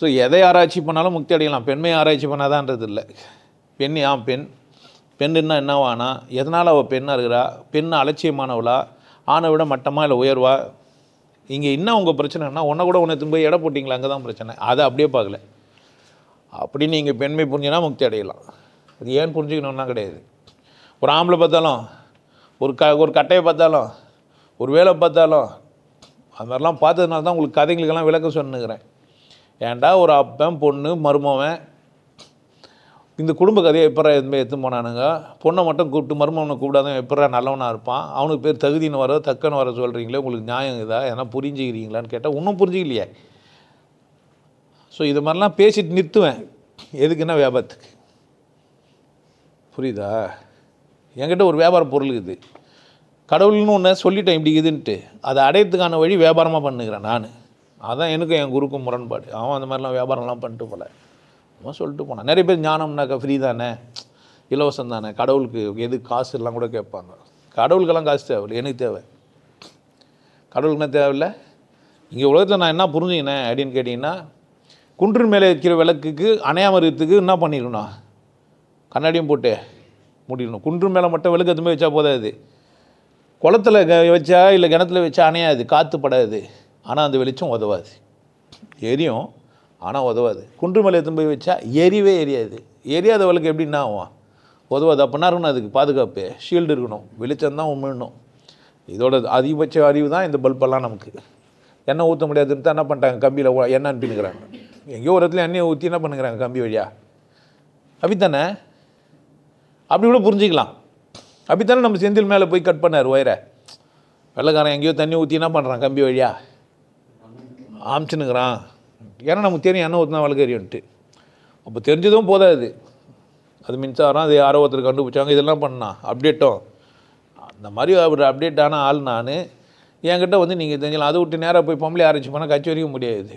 So எதை ஆராய்ச்சி பண்ணாலும் முக்தி அடையலாம். பெண்மை ஆராய்ச்சி பண்ணாதான்றது இல்லை. பெண் ஆம் பெண்? பெண்ணுன்னா என்னவானா எதனால் அவள் பெண்ணாக இருக்கிறா? பெண் அலட்சியமானவளா? ஆணை விட மட்டமா இல்லை உயர்வா? இங்கே என்ன உங்கள் பிரச்சனைனா உன்னை கூட உன்னை திரும்ப எடை போட்டிங்களா அங்கே தான் பிரச்சனை. அதை அப்படியே பார்க்கல. அப்படி நீங்கள் பெண்மை புரிஞ்சுனா முக்தி அடையலாம். அது ஏன் புரிஞ்சுக்கணுன்னா கிடையாது. ஒரு ஆம்பளை பார்த்தாலும் ஒரு க ஒரு கட்டையை பார்த்தாலும் ஒரு வேலை பார்த்தாலும் அது மாதிரிலாம் பார்த்ததுனால தான் உங்களுக்கு கதைகளுக்கெல்லாம் விளக்கம் சொன்னுக்கிறேன் ஏன்டா ஒரு அப்பன் பொண்ணு மருமவன்? இந்த குடும்ப கதையை எப்பரா எதுவுமே எடுத்து போனானுங்க? பொண்ணை மட்டும் கூப்பிட்டு மருமவனை கூப்பிடாத எப்பரா நல்லவனாக இருப்பான்? அவனுக்கு பேர் தகுதின்னு வர தக்கன்னு வர சொல்கிறீங்களே உங்களுக்கு நியாயம் இதா? எதனா புரிஞ்சுக்கிறீங்களான்னு கேட்டால் ஒன்றும் புரிஞ்சிக்கலையே. ஸோ இது மாதிரிலாம் பேசிட்டு நிறுத்துவேன். எதுக்குன்னா வியாபாரத்துக்கு? புரியுதா? என்கிட்ட ஒரு வியாபார பொருள் இருக்குது. கடவுள்னு ஒன்று சொல்லிட்டேன் இப்படி இதுன்ட்டு அதை அடையறதுக்கான வழி வியாபாரமாக பண்ணுகிறேன் நான். அதான் எனக்கும் என் குருக்கும் முரண்பாடு. அவன் அந்த மாதிரிலாம் வியாபாரம்லாம் பண்ணிட்டு போல அவன் சொல்லிட்டு போனான். நிறைய பேர் ஞானம்னாக்கா ஃப்ரீ தானே? இலவசம் தானே? கடவுளுக்கு எது காசு எல்லாம் கூட கேட்பாங்க. கடவுளுக்கெல்லாம் காசு தேவையில்லை. எனக்கு தேவை. கடவுளுக்கு என்ன தேவையில்லை. இங்கே உலகத்தில் நான் என்ன புரிஞ்சுக்கினேன் அப்படின்னு கேட்டிங்கன்னா குன்றின் மேலே வைக்கிற விளக்குக்கு அணையாம இருக்கிறதுக்கு என்ன பண்ணிடணும் கண்ணாடியும் போட்டு முடிக்கணும் குன்று மேலே மட்டும் விளக்கு எதுவுமே வச்சா போதாது. குளத்துல க வச்சா இல்லை கிணத்துல வச்சா அணையாது. காற்று படாது. ஆனால் அந்த வெளிச்சம் உதவாது. எரியும் ஆனால் உதவாது. குன்று மேலே எடுத்துன்னு போய் வச்சா எரியவே எரியாது. எரியாத எப்படின்னா எப்படி என்ன ஆகும் உதவாது அப்படின்னா இருக்கணும் அதுக்கு பாதுகாப்பு ஷீல்டு இருக்கணும். வெளிச்சம் தான் உமிழணும். இதோட அதிகபட்ச அறிவு தான் இந்த பல்பெல்லாம் நமக்கு. எண்ணெய் ஊற்ற முடியாதுன்னு தான் என்ன பண்ணிட்டாங்க? கம்பியில் எண்ணெய் அனுப்பினுக்கிறாங்க எங்கேயோ ஒரு இடத்துல எண்ணெயை ஊற்றி என்ன பண்ணுங்கிறாங்க கம்பி வழியா? அப்படித்தானே? அப்படி கூட புரிஞ்சிக்கலாம். அப்படித்தானே நம்ம செந்தில் மேலே போய் கட் பண்ணார் ஒயரை? வெள்ளைக்காரன் எங்கேயோ தண்ணி ஊற்றி என்ன பண்ணுறான் கம்பி வழியா? ஆமிச்சுனுங்கிறான் ஏன்னா நமக்கு தெரியும் எண்ணெய் ஊற்றினா வழக்கறியோன்ட்டு அப்போ தெரிஞ்சதும் போதாது அது மின்சாரம் அது யாரோ ஒருத்தர் கண்டுபிடிச்சாங்க இதெல்லாம் பண்ணான் அப்டேட்டும். அந்த மாதிரி ஒரு அப்டேட் ஆன ஆள் நான். என்கிட்ட வந்து நீங்கள் தெரிஞ்சலாம் அதை விட்டு நேராக போய் பொம்பளை ஆராய்ச்சி பண்ணால் கட்சி வரைக்கும் முடியாது.